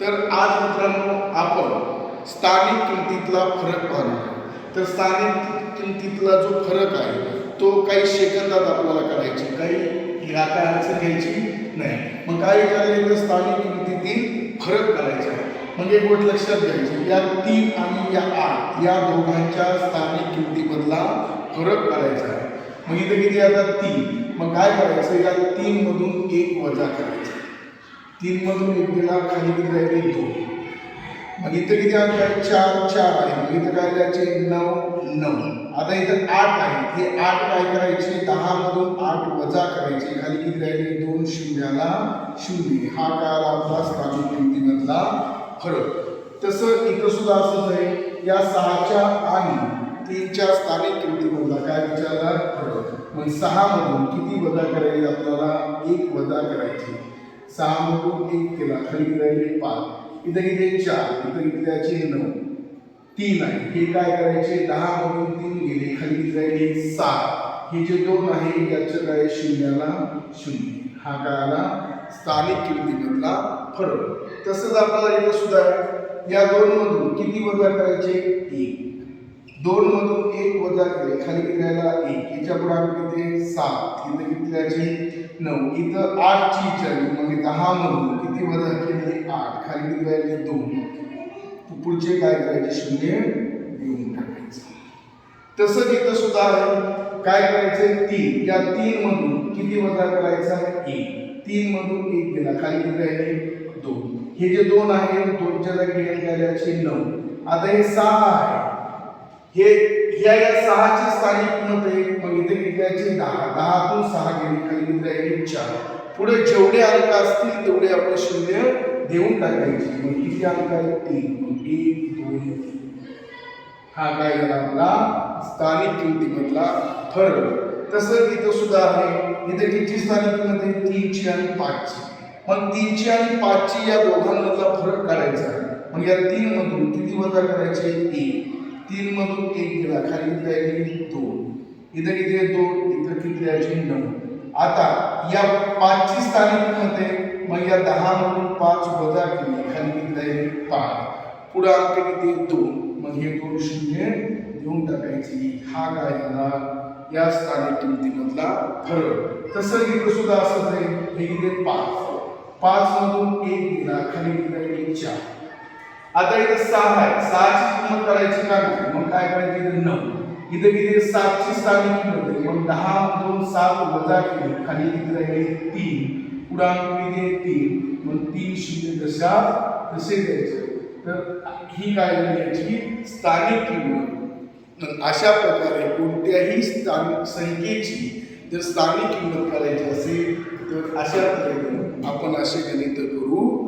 तर आज मित्रांनो आपण स्थानिक किमतीतला फरक पाहणार तर स्थानिक किमतीतला जो फरक आहे तो काही सेकंदात आपल्याला करायचे काही या काय अडचण घ्यायची नाही. मग काय करायचं तर स्थानिक किमतीतील फरक करायचा आहे. म्हणजे एक गोष्ट लक्षात घ्यायची या तीन आणि या आठ या दोघांच्या स्थानिक किमतीमधला फरक करायचा आहे. मग इथे किती आता तीन. मग काय करायचं? या तीन मधून एक वजा करायचं. तीन मधून खाली किती राहिले दोन मग इथं किती अंक आहे? चार चार आहे. मग इथं काय द्यायचे नऊ नऊ. आता इथं आठ आहे. हे आठ काय करायचे? दहा मधून आठ वजा करायचे. खाली किती राहिले? दोन शून्याला शून्य. हा काय आपला स्थानिक किमतीमधला फरक. तसं इथं सुद्धा असंच आहे. या सहाच्या आणि तीनच्या स्थानिक किमतीमधला काय विचारला फरक. मग सहा मधून किती वजा करायची? आपल्याला एक वजा करायची. सहा मधून एक केला. खाली राहिले पाच इथं किती आहे? चार इथं किती द्यायचे नऊ. तीन आहे. हे काय करायचे? दहा मधून तीन गेले. खाली किती राहिले सात. हे जे दोन आहे याचं काय? शून्याला शून्य. हा काय आला स्थानिक किमतीमधला फरक. तसंच आपल्याला इथं सुद्धा या दोन मधून किती वजा करायचे? एक. दोन मधून एक वजा केले. खाली किती एकीच्या एक. याच्यापुढे किती? सात. इथं किती नऊ. इथं आठची विचारली म्हणजे दहा मधून किती वजा केले? आठ. खाली किती राहिले? दोन. पुढचे काय करायचे? शून्य देऊन टाकायचं. तसंच इथं सुद्धा आहे काय करायचं तीन. या तीन मधून किती वजा करायचा आहे? एक. तीन मधून एक गेला खाली किती राहिले? दोन. हे जे दोन आहे दोनच्या जागी हे नऊ. आता हे सहा आहे. हे या या सहाची स्थानिक किंमत आहे मग इथे किती दहा दहातून सहा गेली खाली किती राहिले चार. पुढे जेवढे अंक असतील तेवढे आपण शून्य देऊन टाकायचे. मग किती अंक आहे तीन मग एक दोन हा काय झाला आपला? स्थानिक किमतीमधला फरक. तसं इथं सुद्धा आहे. इथे किती स्थानिक किंमत आहे? तीनची आणि पाचची. मग तीनची आणि पाचची या दोघांमधला फरक काढायचा आहे. मग या तीन मधून किती वजा करायचे? एक. तीन मधून एक गेला. खाली किती राहिली दोन. इथं किती आहे? दोन. इथं किती द्यायचे नऊ आता या पाचची स्थानिक मग या दहा मधून पाच वजा केली. खाली किती राहिले पाच. पुढे अंक किती दोन. मग हे दोन शून्य देऊन टाकायची. हा काय झाला या स्थानिक किमतीमधला फरक. तसं इथं सुद्धा असंच आहे. हे किती पाच. पाच मधून एक गेला. खाली किती राहिले चार. आता इथं सहा आहे. सहाची किंमत करायची का नाही मग काय करायची? इथं नऊ. इथं किती? सातची स्थानिक किंमत आहे. मग दहा दोन सात वजा केली खाली किती राहिले? तीन. पुढांक किती आहे? तीन. मग तीन शून्य दशा तसे द्यायचे? तर ही काय झाली याची स्थानिक किंमत. मग अशा प्रकारे कोणत्याही स्थानिक संख्येची जर स्थानिक किंमत करायची असेल तर अशा तऱ्हेने आपण असे गणित करू